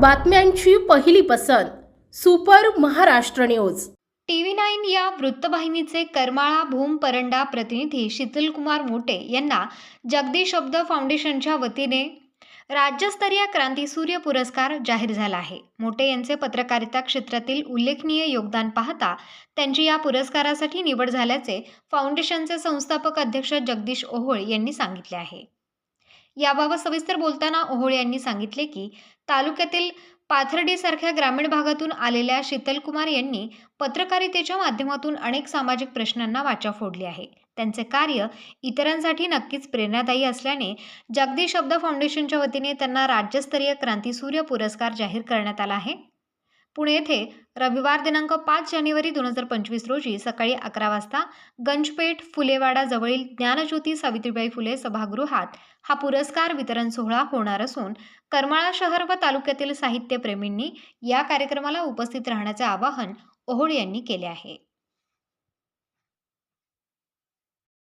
बातम्यांची पहिली पसंत super Maharashtra news. TV nine या वृत्तवाहिनीचे करमाळा भूम परंडा प्रतिनिधी शीतलकुमार मोटे यांना जगदीश शब्द फाउंडेशनच्या वतीने राज्यस्तरीय क्रांतीसूर्य पुरस्कार जाहीर झाला आहे. मोटे यांचे पत्रकारिता क्षेत्रातील उल्लेखनीय योगदान पाहता त्यांची या पुरस्कारासाठी निवड झाल्याचे फाउंडेशनचे संस्थापक अध्यक्ष जगदीश ओहोळ यांनी सांगितले आहे. याबाबत सविस्तर बोलताना ओहोळ यांनी सांगितले की तालुक्यातील पाथर्डीसारख्या ग्रामीण भागातून आलेल्या शीतलकुमार यांनी पत्रकारितेच्या माध्यमातून अनेक सामाजिक प्रश्नांना वाचा फोडली आहे. त्यांचे कार्य इतरांसाठी नक्कीच प्रेरणादायी असल्याने जगदीश शब्द फाउंडेशनच्या वतीने त्यांना राज्यस्तरीय क्रांतीसूर्य पुरस्कार जाहीर करण्यात आला आहे. पुणे येथे रविवार दिनांक पाच जानेवारी दोन हजार पंचवीस रोजी सकाळी अकरा वाजता गंजपेठ फुलेवाडा जवळील ज्ञानज्योती सावित्रीबाई फुले सभागृहात हा पुरस्कार वितरण सोहळा होणार असून करमाळा शहर व तालुक्यातील साहित्यप्रेमींनी या कार्यक्रमाला उपस्थित राहण्याचे आवाहन ओहोळ यांनी केले आहे.